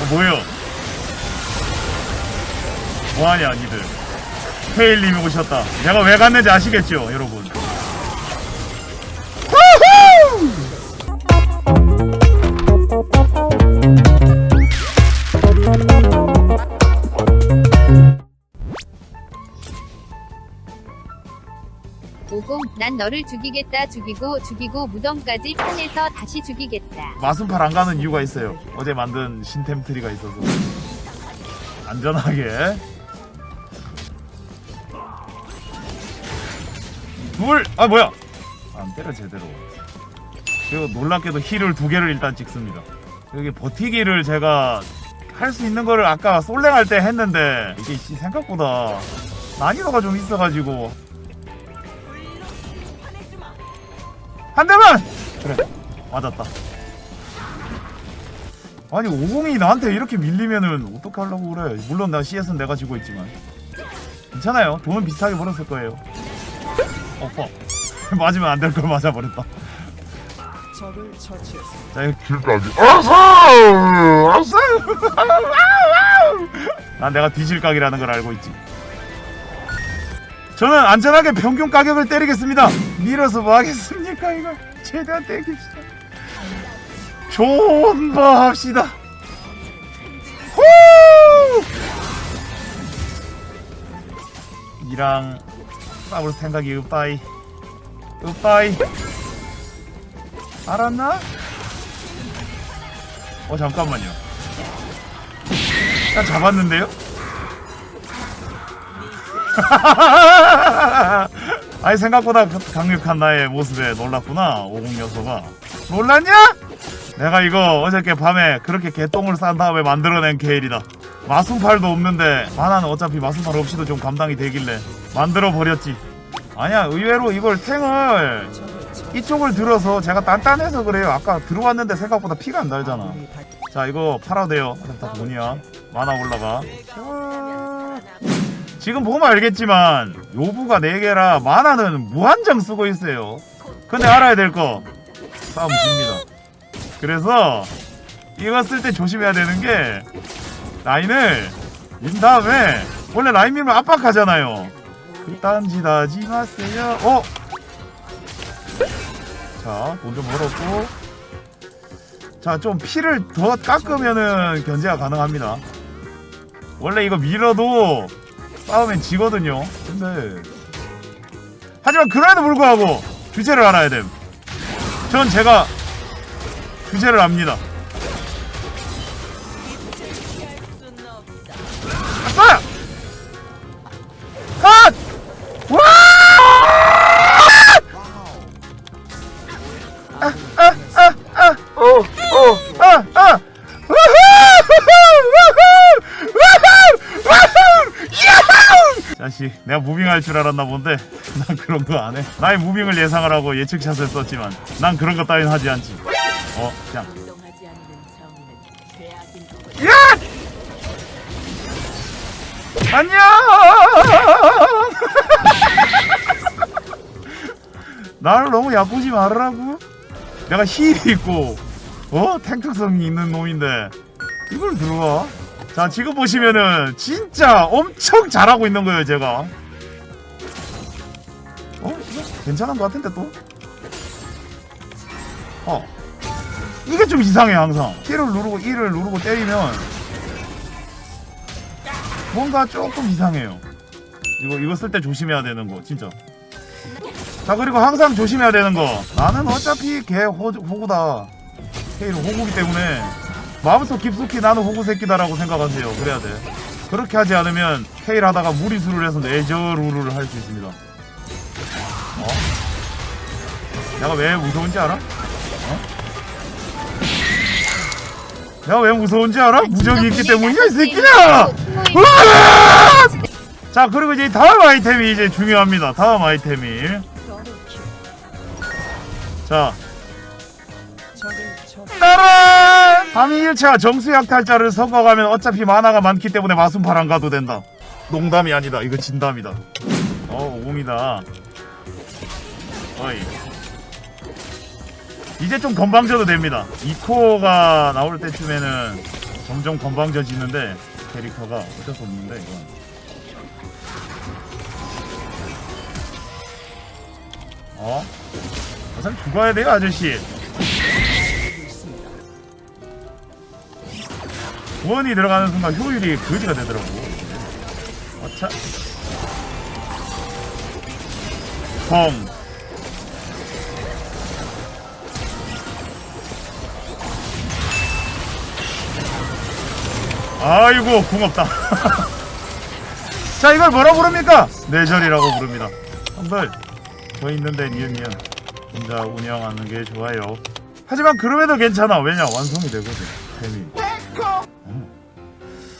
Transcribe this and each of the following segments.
어, 뭐예요? 뭐하냐 니들. 헤일님이 오셨다. 내가 왜 갔는지 아시겠죠 여러분 오공 난 너를 죽이겠다 죽이고 죽이고 무덤까지 편에서 다시 죽이겠다. 마순팔 안 가는 이유가 있어요. 어제 만든 신템 트리가 있어서. 안전하게. 둘 아 뭐야? 안 때려 제대로. 그리고 놀랍게도 힐을 두 개를 일단 찍습니다. 여기 버티기를 제가 할 수 있는 거를 아까 솔랭할 때 했는데 이게 씨 생각보다 난이도가 좀 있어가지고 한 대만! 그래. 맞았다. 아니 50이 나한테 이렇게 밀리면은 어떻게 하려고 그래? 물론 나 CS는 내가 지고 있지만. 괜찮아요. 돈은 비슷하게 벌었을 거예요. 어퍼 맞으면 안 될 걸 맞아버렸다. 자 이거 길까지. 어서 어서 난 내가 뒤질 각이라는 걸 알고 있지. 저는 안전하게 평균 가격을 때리겠습니다 밀어서 뭐 하겠습니까 이거 최대한 때립시다 좋은 거 합시다 후! 이랑 싸울 생각이 으빠이 으빠이 알았나? 어 잠깐만요 나 잡았는데요? 아니 생각보다 그 강력한 나의 모습에 놀랐구나 오공 녀석아. 놀랐냐? 내가 이거 어저께 밤에 그렇게 개똥을 싼 다음에 만들어낸 케일이다. 마순팔도 없는데 만화는 어차피 마순팔 없이도 좀 감당이 되길래 만들어 버렸지. 아니야 의외로 이걸 탱을. 이쪽을 들어서 제가 단단해서 그래요. 아까 들어왔는데 생각보다 피가 안 달잖아. 자 이거 팔아도 돼요. 다 뭐냐 만화 올라가. 자, 지금 보면 알겠지만 요부가 4개라 만화는 무한정 쓰고 있어요. 근데 알아야 될 거. 싸움 집니다. 그래서 이거 쓸 때 조심해야 되는 게 라인을 민 다음에 원래 라인 밀면 압박하잖아요. 그딴 짓 하지 마세요. 어? 자돈 좀 벌었고. 자, 좀 피를 더 깎으면은 견제가 가능합니다. 원래 이거 밀어도 싸우면 지거든요. 근데 하지만 그럼에도 불구하고 주제를 알아야 됨. 전 제가 주제를 압니다. 자식, 내가 무빙할 줄 알았나 본데 난 그런 거 안 해. 나의 무빙을 예상을 하고 예측샷을 썼지만 난 그런 거 따윈 하지 않지. 어, 그냥 야! 안녕! 나를 너무 야꾸지 말으라고? 내가 힐이 있고, 어? 탱크성이 있는 놈인데, 이걸 들어와? 자, 지금 보시면은, 진짜 엄청 잘하고 있는 거예요, 제가. 어? 괜찮은 것 같은데, 또? 어. 이게 좀 이상해, 항상. T를 누르고 E를 누르고 때리면, 뭔가 조금 이상해요. 이거 이거 쓸 때 조심해야 되는 거 진짜. 자 그리고 항상 조심해야 되는 거. 나는 어차피 개 호, 호구다. 케이는 호구기 때문에 마음속 깊숙이 나는 호구 새끼다라고 생각하세요. 그래야 돼. 그렇게 하지 않으면 케일 하다가 무리수를 해서 내저루를 할 수 있습니다. 어? 내가 왜 무서운지 알아? 어? 내가 왜 무서운지 알아? 무적이 있기 때문이야 이 새끼야! 으아! 자 그리고 이제 다음 아이템이 이제 중요합니다 다음 아이템이 자 적을 처치. 따란! 밤이 일체와 정수약탈자를 섞어가면 어차피 만화가 많기 때문에 마순팔 안 가도 된다 농담이 아니다 이거 진담이다 어 오공이다 어이 이제 좀 건방져도 됩니다 2코어가 나올 때쯤에는 점점 건방져지는데 캐릭터가 어쩔 수 없는데 이건 어? 어차피 죽어야 돼요 아저씨 구원이 들어가는 순간 효율이 거지가 되더라고. 어차. 펑. 아이고 궁없다. 자 이걸 뭐라 부릅니까? 내절이라고 부릅니다. 형들 저 있는데 니은니은 혼자 운영하는 게 좋아요. 하지만 그럼에도 괜찮아. 왜냐? 완성이 되거든. 어.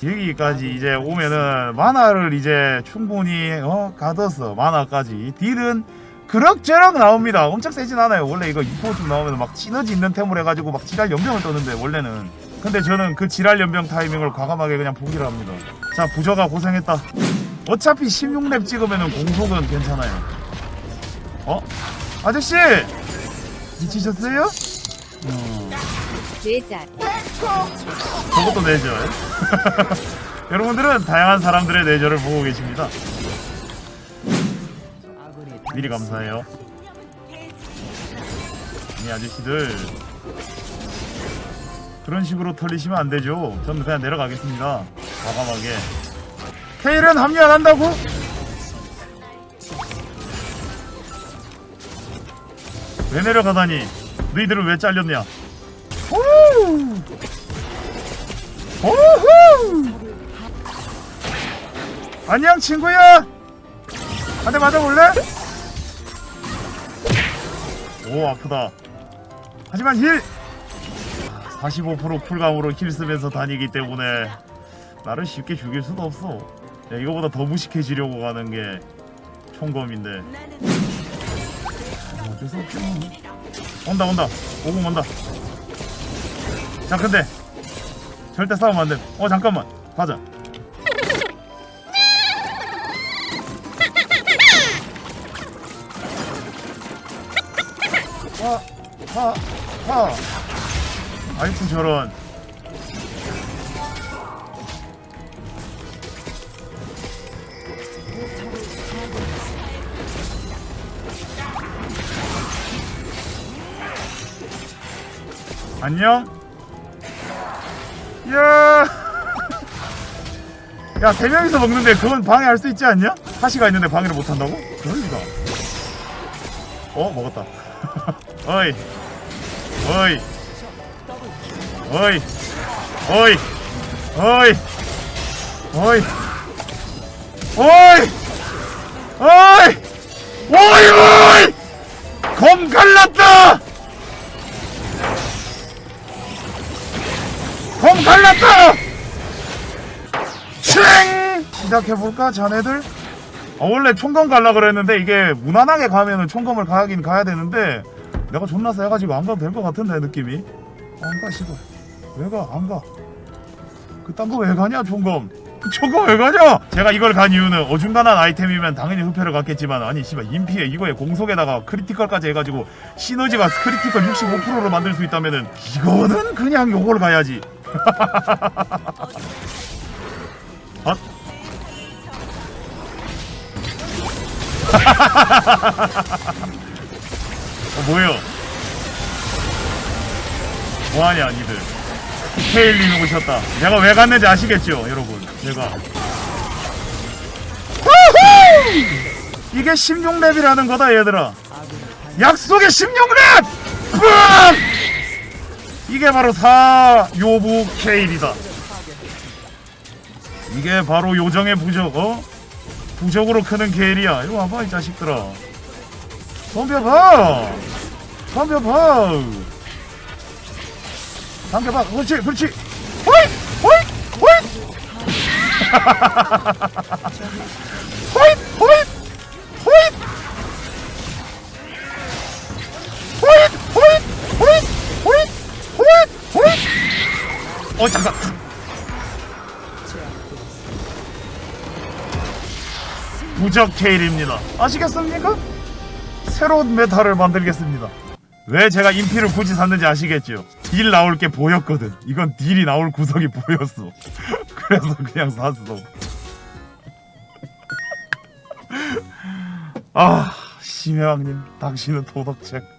여기까지 이제 오면은 만화를 이제 충분히 어 가뒀어 만화까지. 딜은 그럭저럭 나옵니다. 엄청 세진 않아요. 원래 이거 2포쯤 나오면 막 시너지 있는 템을 해가지고 막 지랄 연병을 떠는데 원래는. 근데 저는 그 지랄 연병 타이밍을 과감하게 그냥 포기를 합니다. 자 부저가 고생했다. 어차피 16렙 찍으면은 공속은 괜찮아요. 어? 아저씨! 미치셨어요? 어, 뇌잘. 저것도 내절 여러분들은 다양한 사람들의 내절을 보고 계십니다. 미리 감사해요. 이 아저씨들. 그런 식으로 털리시면 안 되죠. 저는 그냥 내려가겠습니다. 과감하게. 케일은 합류 안 한다고? 왜 내려가다니? 너희들은 왜 잘렸냐 오우 오후 안녕 친구야. 한대 맞아볼래? 오 아프다. 하지만 힐! 45% 쿨감으로 힐 쓰면서 다니기 때문에 나를 쉽게 죽일 수도 없어. 야, 이거보다 더 무식해지려고 가는 게 총검인데. 아, 어쩔 수 없죠 온다 온다. 오공 온다 자 근데 절대 싸우면 안돼 어 잠깐만 가자 하, 하, 하. 아이쿠 저런. 안녕. 야. 야, 세 명이서 먹는데 그건 방해할 수 있지 않냐? 하시가 있는데 방해를 못 한다고? 그럴 리가. 어, 먹었다. 어이. 어이. 어이. 어이. 어이. 어이. 어이. 어이. 어이. 어이. 검 갈랐다. 검 갈랐다. 칭! 시작해볼까 자네들? 아, 원래 총검 갈라 그랬는데 이게 무난하게 가면은 총검을 가긴 가야 되는데 내가 존나 세가지고 안 가도 될 것 같은데 느낌이. 안 가 씨발. 왜가? 안가. 그딴 거 왜 가냐 총검? 총검 왜 가냐? 제가 이걸 간 이유는 어중간한 아이템이면 당연히 흡혈을 갔겠지만 아니 씨발 인피에 이거에 공속에다가 크리티컬까지 해가지고 시너지가 크리티컬 65%로 만들 수 있다면은 이거는 그냥 요걸 가야지 아? 어, 뭐예요? 뭐하냐, 니들. 케일님이 오셨다. 내가 왜 갔는지 아시겠죠, 여러분? 제가. 후후! 이게 16렙이라는 거다, 얘들아. 약속의 16렙! 뿜! 이게 바로 사요부 케일이다. 이게 바로 요정의 부적, 어? 부적으로 크는 케일이야. 이리 와봐, 이 자식들아. 덤벼봐! 덤벼봐! 덤벼봐, 그렇지, 그렇지! 호잇! 호잇! 호잇! 호잇! 호잇! 어, 잠깐! 부적 케일입니다. 아시겠습니까? 새로운 메타를 만들겠습니다. 왜 제가 인피를 굳이 샀는지 아시겠죠? 딜 나올 게 보였거든. 이건 딜이 나올 구석이 보였어. 그래서 그냥 샀어. 아, 심해왕님, 당신은 도덕책.